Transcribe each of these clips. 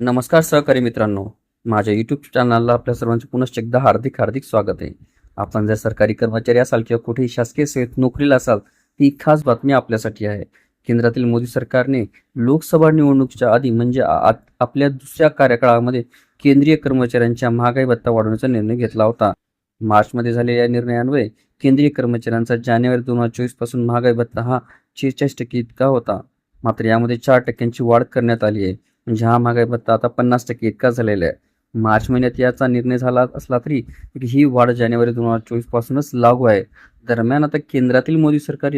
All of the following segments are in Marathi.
नमस्कार सहकारी मित्रांनो. माझ्या युट्यूब चॅनलला आपल्या सर्वांचे पुनश्च एकदा हार्दिक हार्दिक स्वागत आहे. आपण जर सरकारी कर्मचारी असाल किंवा कुठेही शासकीय सेवेत नोकरीला असाल ती खास बातमी आपल्यासाठी आहे. केंद्रातील मोदी सरकारने लोकसभा निवडणुकीच्या आधी म्हणजे आ- आपल्या दुसऱ्या कार्यकाळामध्ये केंद्रीय कर्मचाऱ्यांच्या महागाई भत्ता वाढवण्याचा निर्णय घेतला होता. मार्चमध्ये झालेल्या या निर्णयान्वये केंद्रीय कर्मचाऱ्यांचा जानेवारी दोन हजार चोवीसपासून महागाई भत्ता हा शेहेचाळीस टक्के इतका होता. मात्र यामध्ये चार टक्क्यांची वाढ करण्यात आली आहे. म्हणजे हा महागाई भत्ता आता पन्नास टक्के इतका झालेला आहे. मार्च महिन्यात याचा निर्णय झाला असला तरी ही वाढ जानेवारी दोन हजार चोवीस पासूनच लागू आहे. दरम्यान आता केंद्रातील मोदी सरकार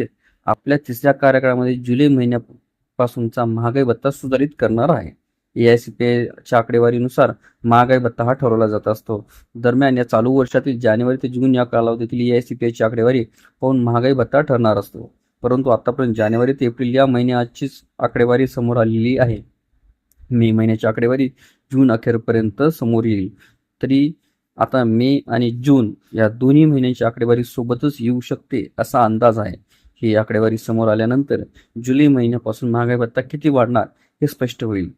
आपल्या तिसऱ्या कार्यकाळामध्ये जुलै महिन्यापासूनचा महागाई भत्ता सुधारित करणार आहे. ए आय सी पी आकडेवारीनुसार महागाई भत्ता हा ठरवला जात असतो. दरम्यान या चालू वर्षातील जानेवारी ते जून या कालावधीतील ए आय सी पी आकडेवारी पाहून महागाई भत्ता ठरणार असतो. परंतु आतापर्यंत जानेवारी ते एप्रिल या महिन्याचीच आकडेवारी समोर आलेली आहे. मे महिन्याची आकडेवारी जून अखेरपर्यंत समोर येईल. तरी आता मे आणि जून या दोन्ही महिन्यांची आकडेवारी सोबतच येऊ शकते असा अंदाज आहे. ही आकडेवारी समोर आल्यानंतर जुलै महिन्यापासून महागाई भत्ता किती वाढणार हे स्पष्ट होईल.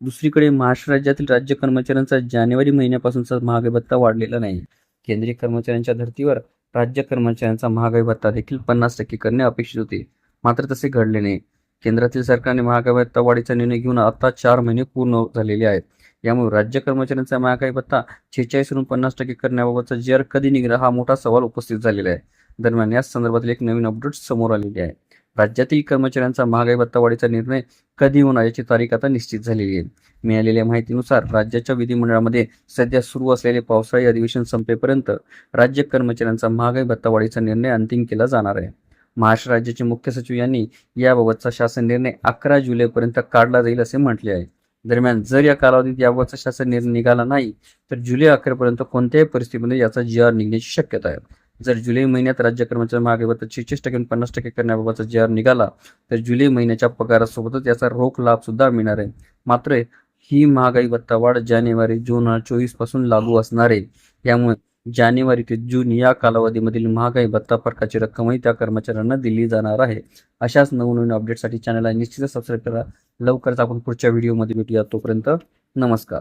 दुसरीकडे महाराष्ट्र राज्यातील राज्य कर्मचाऱ्यांचा जानेवारी महिन्यापासूनचा महागाई भत्ता वाढलेला नाही. केंद्रीय कर्मचाऱ्यांच्या धर्तीवर राज्य कर्मचाऱ्यांचा महागाई भत्ता देखील पन्नास टक्के करणे अपेक्षित होते. मात्र तसे घडले नाही. केंद्रातील सरकारने महागाई भत्ता वाढीचा निर्णय घेऊन आता चार महिने पूर्ण झालेले आहेत. यामुळे राज्य कर्मचाऱ्यांचा महागाई भत्ता शेहेचाळीसवरून पन्नास टक्के करण्याबाबतचा जर कधी निघणार हा मोठा सवाल उपस्थित झालेला आहे. दरम्यान याच संदर्भातील एक नवीन अपडेट समोर आलेली आहे. राज्यातील कर्मचाऱ्यांचा महागाई भत्ता वाढीचा निर्णय कधी होणार याची तारीख आता निश्चित झालेली आहे. मिळालेल्या माहितीनुसार राज्याच्या विधिमंडळामध्ये सध्या सुरू असलेले पावसाळी अधिवेशन संपेपर्यंत राज्य कर्मचाऱ्यांचा महागाई भत्ता वाढीचा निर्णय अंतिम केला जाणार आहे. महाराष्ट्र राज्याचे मुख्य सचिव यांनी याबाबतचा शासन निर्णय अकरा जुलैपर्यंत काढला जाईल असे म्हटले आहे. दरम्यान जर या कालावधीत याबाबतचा शासन निर्णय निघाला नाही तर जुलै अखेरपर्यंत कोणत्याही परिस्थितीमध्ये याचा जी आर निघण्याची शक्यता आहे. जर जुलै महिन्यात राज्य कर्मचारी महागाई शेहेचाळीस टक्के पन्नास टक्के करण्याबाबतचा जी आर निघाला तर जुलै महिन्याच्या पगारासोबतच याचा रोख लाभ सुद्धा मिळणार आहे. मात्र ही महागाई भत्ता वाढ जानेवारी दोन हजार चोवीसपासून लागू असणार आहे. यामुळे जानेवारी ते जून या कालावधीमधील महागाई भत्ता फरकाची रक्कमही त्या कर्मचाऱ्यांना दिली जाणार आहे. अशाच नवनवीन अपडेटसाठी चॅनलला निश्चितच सबस्क्राईब करा. लवकरच आपण पुढच्या व्हिडिओमध्ये भेटूया. तोपर्यंत नमस्कार.